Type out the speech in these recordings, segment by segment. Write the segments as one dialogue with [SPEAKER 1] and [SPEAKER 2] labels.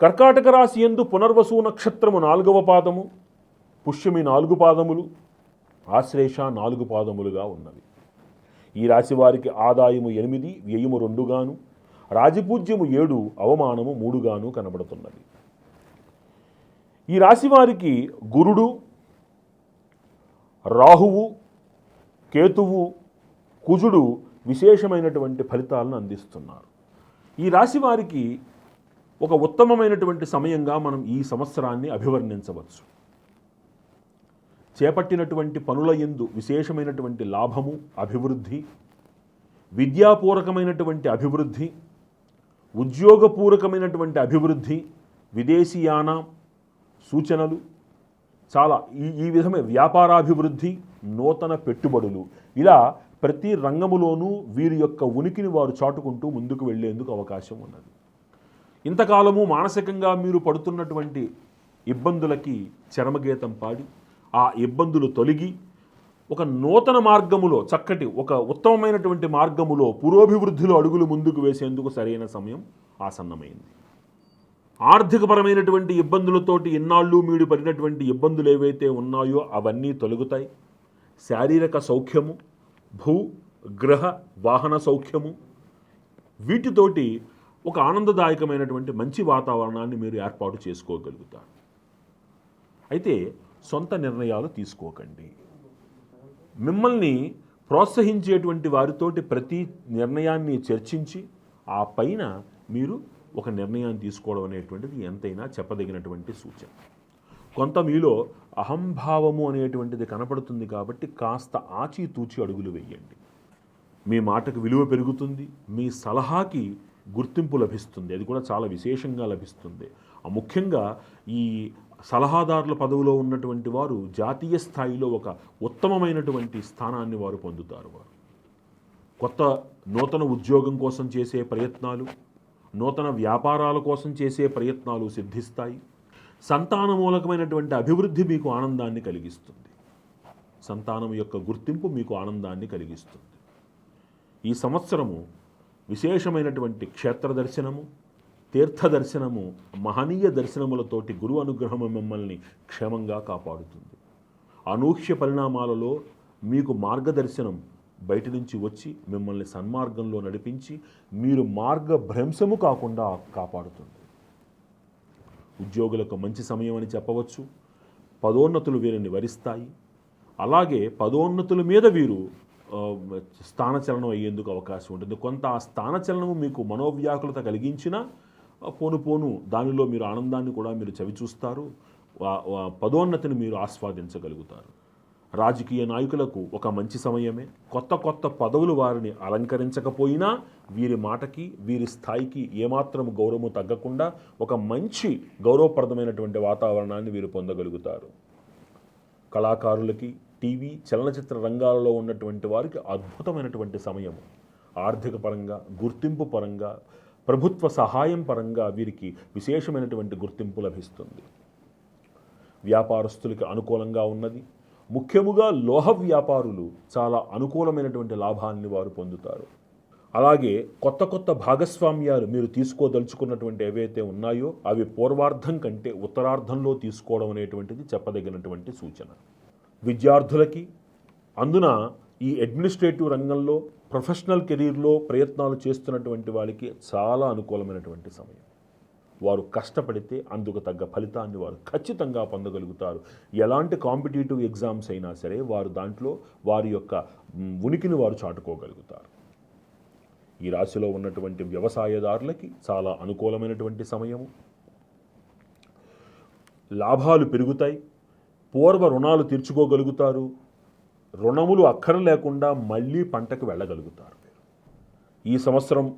[SPEAKER 1] కర్కాటక రాశి ఎందు పునర్వసు నక్షత్రము నాలుగవ పాదము పుష్యమి నాలుగు పాదములు ఆశ్లేష నాలుగు పాదములుగా ఉన్నవి. ఈ రాశి వారికి ఆదాయము ఎనిమిది వ్యయము రెండుగాను రాజపూజ్యము ఏడు అవమానము మూడుగాను కనబడుతున్నది ఈ రాశి వారికి గురుడు రాహువు కేతువు కుజుడు విశేషమైనటువంటి ఫలితాలను అందిస్తున్నారు. ఈ రాశి వారికి ఒక ఉత్తమమైనటువంటి సమయంగా మనం ఈ సంవత్సరాన్ని అభివర్ణించవచ్చు. చేపట్టినటువంటి పనుల ఎందు విశేషమైనటువంటి లాభము అభివృద్ధి విద్యాపూరకమైనటువంటి అభివృద్ధి ఉద్యోగపూరకమైనటువంటి అభివృద్ధి విదేశీయాన సూచనలు చాలా ఈ ఈ విధమైన వ్యాపారాభివృద్ధి నూతన పెట్టుబడులు. ఇలా ప్రతి రంగములోనూ వీరి యొక్క ఉనికిని వారు చాటుకుంటూ ముందుకు వెళ్ళేందుకు అవకాశం ఉన్నది. ఇంతకాలము మానసికంగా మీరు పడుతున్నటువంటి ఇబ్బందులకి చరమగీతం పాడి ఆ ఇబ్బందులు తొలగి ఒక నూతన మార్గములో చక్కటి ఒక ఉత్తమమైనటువంటి మార్గములో పురోభివృద్ధిలో అడుగులు ముందుకు వేసేందుకు సరైన సమయం ఆసన్నమైంది. ఆర్థికపరమైనటువంటి ఇబ్బందులతోటి ఇన్నాళ్ళు మీరు పడినటువంటి ఇబ్బందులు ఏవైతే ఉన్నాయో అవన్నీ తొలగుతాయి. శారీరక సౌఖ్యము భూ గ్రహ వాహన సౌఖ్యము వీటితోటి ఒక ఆనందదాయకమైనటువంటి మంచి వాతావరణాన్ని మీరు ఏర్పాటు చేసుకోగలుగుతారు. అయితే సొంత నిర్ణయాలు తీసుకోకండి. మిమ్మల్ని ప్రోత్సహించేటువంటి వారితోటి ప్రతి నిర్ణయాన్ని చర్చించి ఆ పైన మీరు ఒక నిర్ణయాన్ని తీసుకోవడం అనేటువంటిది ఎంతైనా చెప్పదగినటువంటి సూచన. కొంత మీలో అహంభావము అనేటువంటిది కనపడుతుంది కాబట్టి కాస్త ఆచితూచి అడుగులు వేయండి. మీ మాటకు విలువ పెరుగుతుంది మీ సలహాకి గుర్తింపు లభిస్తుంది. అది కూడా చాలా విశేషంగా లభిస్తుంది. ముఖ్యంగా ఈ సలహాదారుల పదవిలో ఉన్నటువంటి వారు జాతీయ స్థాయిలో ఒక ఉత్తమమైనటువంటి స్థానాన్ని వారు పొందుతారు వారు. కొత్త నూతన ఉద్యోగం కోసం చేసే ప్రయత్నాలు నూతన వ్యాపారాల కోసం చేసే ప్రయత్నాలు సిద్ధిస్తాయి. సంతాన మూలకమైనటువంటి అభివృద్ధి మీకు ఆనందాన్ని కలిగిస్తుంది. సంతానం యొక్క గుర్తింపు మీకు ఆనందాన్ని కలిగిస్తుంది. ఈ సంవత్సరము విశేషమైనటువంటి క్షేత్ర దర్శనము తీర్థ దర్శనము మహనీయ దర్శనములతోటి గురువు అనుగ్రహము మిమ్మల్ని క్షేమంగా కాపాడుతుంది. అనూహ్య పరిణామాలలో మీకు మార్గదర్శనం బయట నుంచి వచ్చి మిమ్మల్ని సన్మార్గంలో నడిపించి మీరు మార్గభ్రంశము కాకుండా కాపాడుతుంది. ఉద్యోగులకు మంచి సమయం అని చెప్పవచ్చు. పదోన్నతులు వీరిని వరిస్తాయి. అలాగే పదోన్నతుల మీద వీరు స్థానచలనం అయ్యేందుకు అవకాశం ఉంటుంది. కొంత ఆ స్థానచలనము మీకు మనోవ్యాకులత కలిగించిన పోను పోను దానిలో మీరు ఆనందాన్ని కూడా మీరు చవిచూస్తారు పదోన్నతిని మీరు ఆస్వాదించగలుగుతారు. రాజకీయ నాయకులకు ఒక మంచి సమయమే. కొత్త కొత్త పదవులు వారిని అలంకరించకపోయినా వీరి మాటకి వీరి స్థాయికి ఏమాత్రం గౌరవము తగ్గకుండా ఒక మంచి గౌరవప్రదమైనటువంటి వాతావరణాన్ని వీరు పొందగలుగుతారు. కళాకారులకి టీవీ చలనచిత్ర రంగాలలో ఉన్నటువంటి వారికి అద్భుతమైనటువంటి సమయము. ఆర్థిక పరంగా గుర్తింపు పరంగా ప్రభుత్వ సహాయం పరంగా వీరికి విశేషమైనటువంటి గుర్తింపు లభిస్తుంది. వ్యాపారస్తులకి అనుకూలంగా ఉన్నది. ముఖ్యముగా లోహ వ్యాపారులు చాలా అనుకూలమైనటువంటి లాభాన్ని వారు పొందుతారు. అలాగే కొత్త కొత్త భాగస్వామ్యాలు మీరు తీసుకోదలుచుకున్నటువంటి ఏవైతే ఉన్నాయో అవి పూర్వార్థం కంటే ఉత్తరార్ధంలో తీసుకోవడం అనేటువంటిది చెప్పదగినటువంటి సూచన. విద్యార్థులకి. అందున ఈ అడ్మినిస్ట్రేటివ్ రంగంలో ప్రొఫెషనల్ కెరీర్లో ప్రయత్నాలు చేస్తున్నటువంటి వాళ్ళకి చాలా అనుకూలమైనటువంటి సమయం. వారు కష్టపడితే అందుకు తగ్గ ఫలితాన్ని వారు ఖచ్చితంగా పొందగలుగుతారు. ఎలాంటి కాంపిటేటివ్ ఎగ్జామ్స్ అయినా సరే వారు దాంట్లో వారి యొక్క ఉనికిని వారు చాటుకోగలుగుతారు. ఈ రాశిలో ఉన్నటువంటి వ్యవసాయదారులకి చాలా అనుకూలమైనటువంటి సమయము. లాభాలు పెరుగుతాయి. పూర్వ రుణాలు తీర్చుకోగలుగుతారు. రుణములు అక్కర లేకుండా మళ్ళీ పంటకు వెళ్ళగలుగుతారు ఈ సంవత్సరం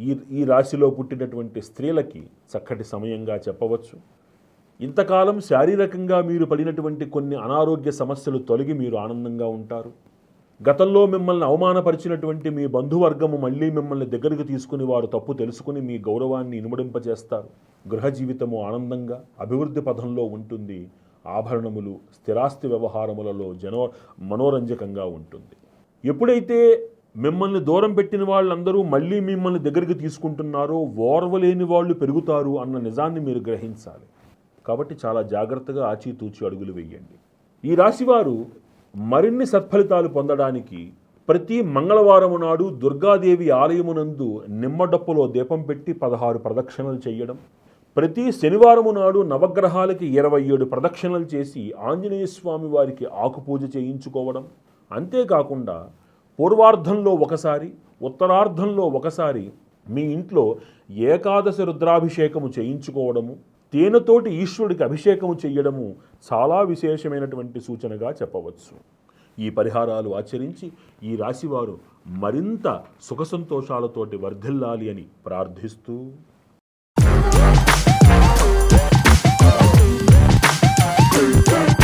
[SPEAKER 1] ఈ ఈ రాశిలో పుట్టినటువంటి స్త్రీలకి చక్కటి సమయంగా చెప్పవచ్చు. ఇంతకాలం శారీరకంగా మీరు పడినటువంటి కొన్ని అనారోగ్య సమస్యలు తొలగి మీరు ఆనందంగా ఉంటారు. గతంలో మిమ్మల్ని అవమానపరిచినటువంటి మీ బంధువర్గము మళ్ళీ మిమ్మల్ని దగ్గరకు తీసుకుని వారు తప్పు తెలుసుకుని మీ గౌరవాన్ని ఇనుమడింపజేస్తారు. గృహ జీవితము ఆనందంగా అభివృద్ధి పథంలో ఉంటుంది. ఆభరణములు స్థిరాస్తి వ్యవహారములలో జనో మనోరంజకంగా ఉంటుంది. ఎప్పుడైతే మిమ్మల్ని దూరం పెట్టిన వాళ్ళందరూ మళ్ళీ మిమ్మల్ని దగ్గరికి తీసుకుంటున్నారో ఓర్వలేని వాళ్ళు పెరుగుతారు అన్న నిజాన్ని మీరు గ్రహించాలి. కాబట్టి చాలా జాగ్రత్తగా ఆచితూచి అడుగులు వేయండి. ఈ రాశివారు మరిన్ని సత్ఫలితాలు పొందడానికి ప్రతి మంగళవారము నాడు దుర్గాదేవి ఆలయమునందు నిమ్మడప్పులో దీపం పెట్టి పదహారు ప్రదక్షిణలు చేయడం ప్రతి శనివారము నాడు నవగ్రహాలకి ఇరవై ఏడు ప్రదక్షిణలు చేసి ఆంజనేయ స్వామి వారికి ఆకుపూజ చేయించుకోవడం. అంతేకాకుండా పూర్వార్ధంలో ఒకసారి ఉత్తరార్ధంలో ఒకసారి మీ ఇంట్లో ఏకాదశి రుద్రాభిషేకము చేయించుకోవడము తేనెతోటి ఈశ్వరుడికి అభిషేకము చేయడము చాలా విశేషమైనటువంటి సూచనగా చెప్పవచ్చు. ఈ పరిహారాలు ఆచరించి ఈ రాశివారు మరింత సుఖసంతోషాలతోటి వర్ధిల్లాలి అని ప్రార్థిస్తూ
[SPEAKER 2] Take that.